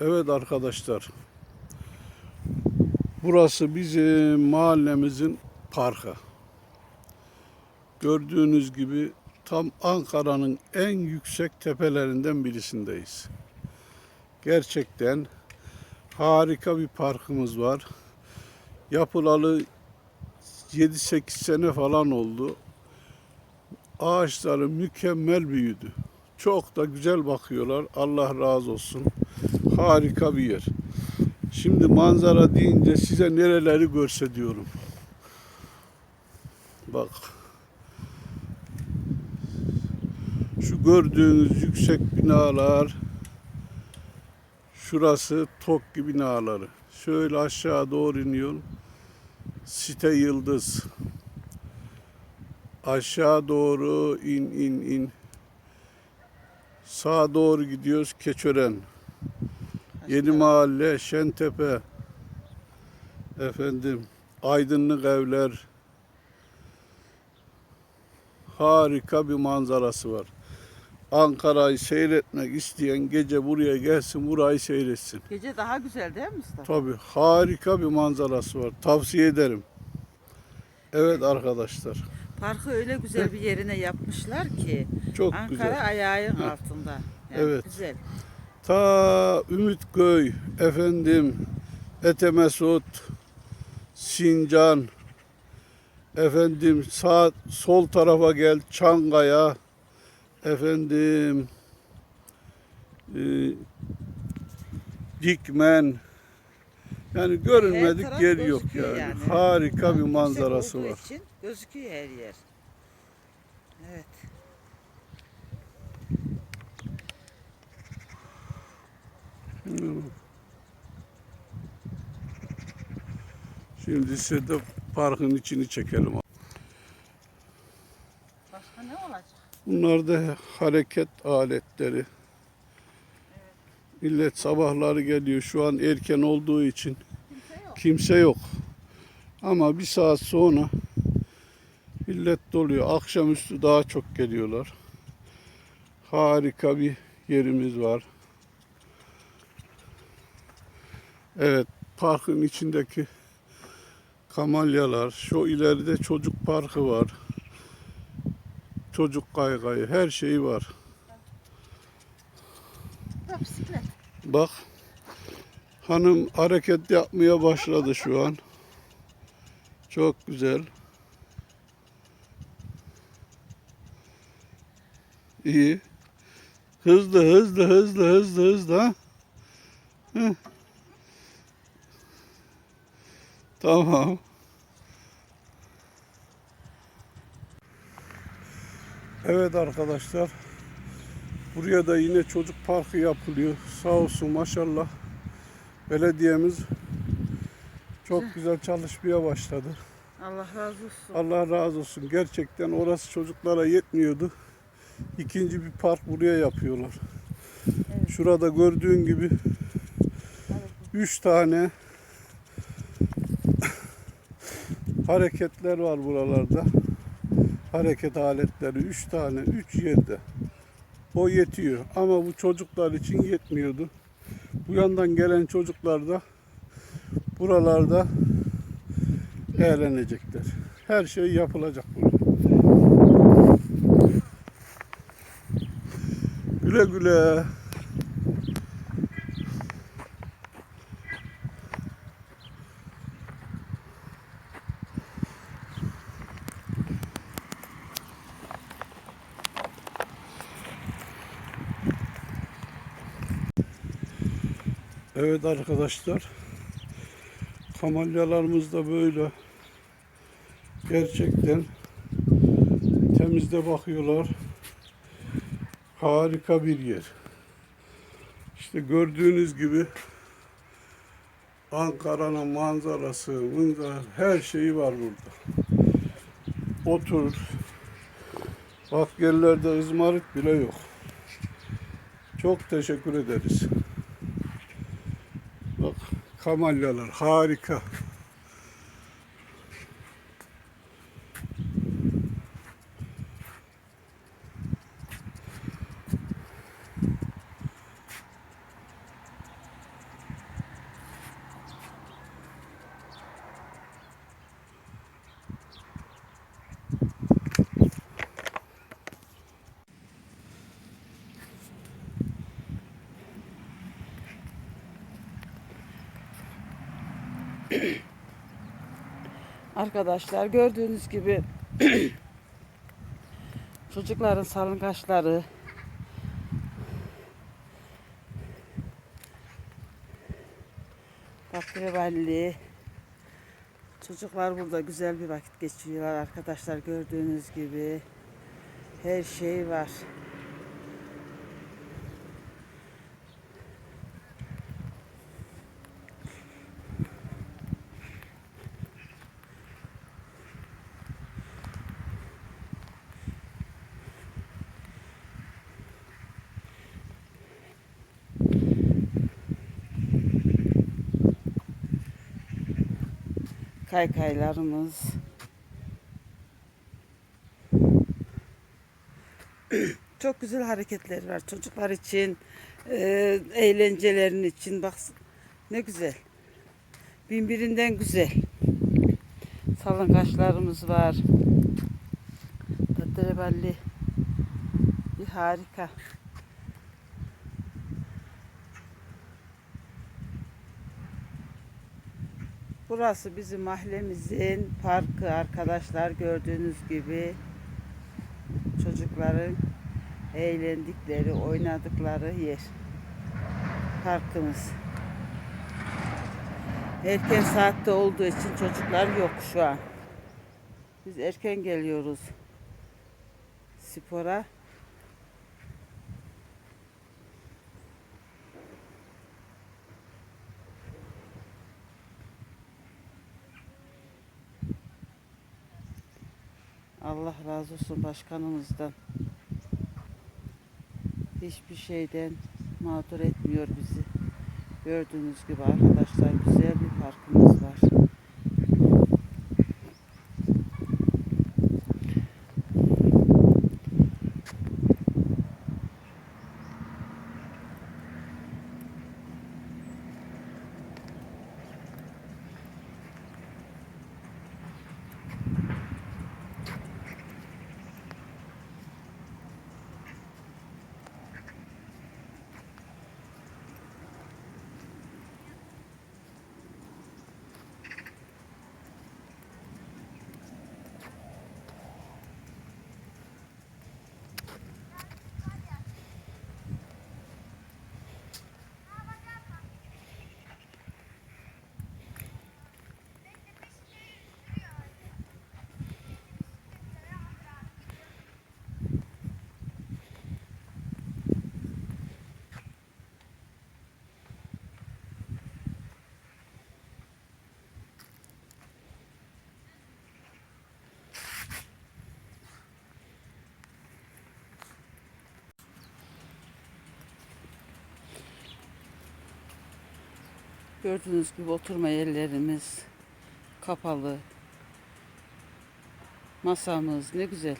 Evet arkadaşlar. Burası bizim mahallemizin parkı. Gördüğünüz gibi tam Ankara'nın en yüksek tepelerinden birisindeyiz. Gerçekten harika bir parkımız var. Yapılalı 7-8 sene falan oldu. Ağaçları mükemmel büyüdü. Çok da güzel bakıyorlar. Allah razı olsun. Harika bir yer. Şimdi manzara deyince size nereleri görse diyorum. Bak. Şu gördüğünüz yüksek binalar şurası TOKİ binaları. Şöyle aşağı doğru iniyorsun. Site Yıldız. Aşağı doğru in in in. Sağa doğru gidiyoruz Keçören. Yeni Mahalle, Şentepe. Efendim, aydınlık evler. Harika bir manzarası var. Ankara'yı seyretmek isteyen gece buraya gelsin, burayı seyretsin. Gece daha güzel değil mi Mustafa? Tabii harika bir manzarası var. Tavsiye ederim. Evet arkadaşlar. Parkı öyle güzel bir yerine yapmışlar ki. Çok Ankara güzel. ayağın Ha. altında. Yani Evet. Güzel. Ta Ümitköy, efendim Etemesut, Sincan, efendim sağ sol tarafa gel Çankaya, efendim e, Dikmen. Yani görünmedik Her yer yok yani. yani. Harika bir Yüksek manzarası var. için gözüküyor her yer. Evet. Şimdi size de parkın içini çekelim. Başka ne olacak? Bunlar da hareket aletleri. Millet sabahları geliyor. Şu an erken olduğu için Kimse yok. Ama bir saat sonra millet doluyor. Akşamüstü daha çok geliyorlar. Harika bir yerimiz var. Evet, parkın içindeki kamalyalar, şu ileride çocuk parkı var. Çocuk kaykayı, her şeyi var. Ha, bisiklet. Bak, hanım hareket yapmaya başladı şu an. Çok güzel. İyi. Hızlı, hızlı, hızlı, hızlı, hızlı. Tamam. Evet arkadaşlar. Buraya da yine çocuk parkı yapılıyor. Sağ olsun maşallah. Belediyemiz çok güzel çalışmaya başladı. Allah razı olsun. Allah razı olsun. Gerçekten orası çocuklara yetmiyordu. İkinci bir park buraya yapıyorlar. Evet. Şurada gördüğün gibi üç tane hareketler var buralarda. Hareket aletleri üç tane, üç yerde. O yetiyor. Ama bu çocuklar için yetmiyordu. Bu yandan gelen çocuklar da buralarda eğlenecekler. Her şey yapılacak burada. Güle güle. Evet arkadaşlar. Kamalyalarımız da böyle. Gerçekten temizde bakıyorlar. Harika bir yer. İşte gördüğünüz gibi Ankara'nın manzarası, manzara, her şeyi var burada. Otur. Bak yerlerde ızmarit bile yok. Çok teşekkür ederiz. Kamalyalar harika. Arkadaşlar gördüğünüz gibi çocukların salıngaçları Tatlıyı Çocuklar burada güzel bir vakit geçiriyorlar arkadaşlar gördüğünüz gibi. Her şey var. Kaykaylarımız. Çok güzel hareketler var çocuklar için, e, eğlencelerin için. Bak ne güzel. Binbirinden güzel. Salıngaçlarımız var. Tahterevalli. Bir harika. Burası bizim mahallemizin parkı arkadaşlar gördüğünüz gibi çocukların eğlendikleri, oynadıkları yer. Parkımız. Erken saatte olduğu için çocuklar yok şu an. Biz erken geliyoruz spora. Allah razı olsun başkanımızdan. Hiçbir şeyden mağdur etmiyor bizi. Gördüğünüz gibi arkadaşlar güzel bir parkımız var. Gördüğünüz gibi oturma yerlerimiz kapalı. Masamız ne güzel.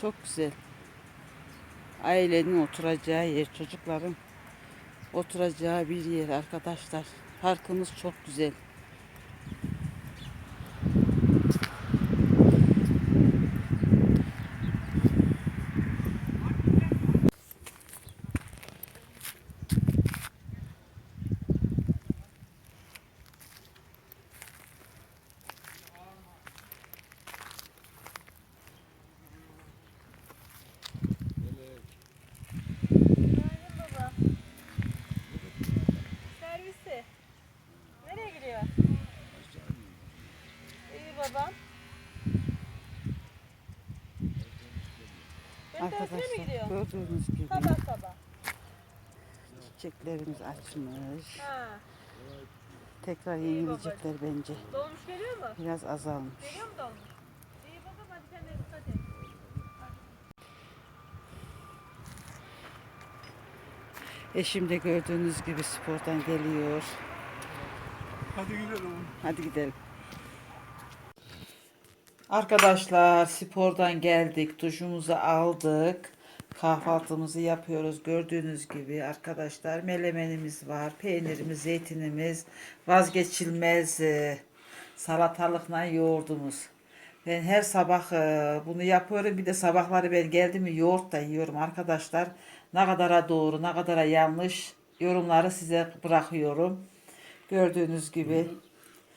Çok güzel. Ailenin oturacağı yer, çocukların oturacağı bir yer arkadaşlar. Parkımız çok güzel. Arkadaşlar gördüğünüz gibi Sabah sabah. çiçeklerimiz açmış. Ha. Tekrar İyi yenilecekler bence. Dolmuş geliyor mu? Biraz azalmış. Geliyor mu dolmuş? İyi babam hadi sen de dikkat et. Eşim de gördüğünüz gibi spordan geliyor. Hadi gidelim. Hadi gidelim. Arkadaşlar spordan geldik. Duşumuzu aldık. Kahvaltımızı yapıyoruz. Gördüğünüz gibi arkadaşlar melemenimiz var. Peynirimiz, zeytinimiz, vazgeçilmez e, salatalıkla yoğurdumuz. Ben her sabah e, bunu yapıyorum. Bir de sabahları ben geldim mi yoğurt da yiyorum arkadaşlar. Ne kadara doğru, ne kadara yanlış yorumları size bırakıyorum. Gördüğünüz gibi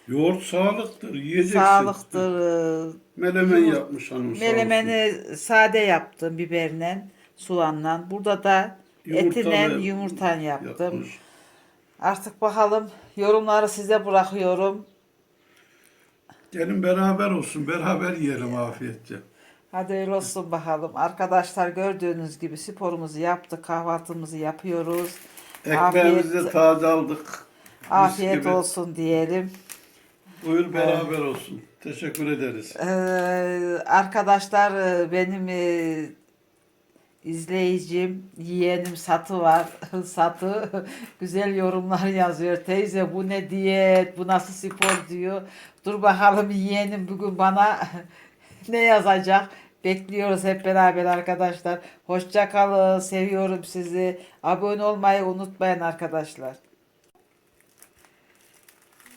Yoğurt sağlıktır. Yiyeceksin. Sağlıktır. Melemen Yumurt- yapmış hanım. Melemeni sade yaptım biberle, soğanla. Burada da etinen yumurtan yaptım. yapmış. Artık bakalım yorumları size bırakıyorum. Gelin beraber olsun. Beraber yiyelim afiyetçe. Hadi öyle olsun bakalım. Arkadaşlar gördüğünüz gibi sporumuzu yaptık, kahvaltımızı yapıyoruz. Ekmeğimizi Afiyet- taze aldık. Afiyet olsun diyelim. Buyur beraber olsun. Teşekkür ederiz. Ee, arkadaşlar e, benim e, izleyicim, yeğenim Satı var. Satı güzel yorumlar yazıyor. Teyze bu ne diyet, bu nasıl spor diyor. Dur bakalım yeğenim bugün bana ne yazacak. Bekliyoruz hep beraber arkadaşlar. Hoşça kalın. Seviyorum sizi. Abone olmayı unutmayın arkadaşlar.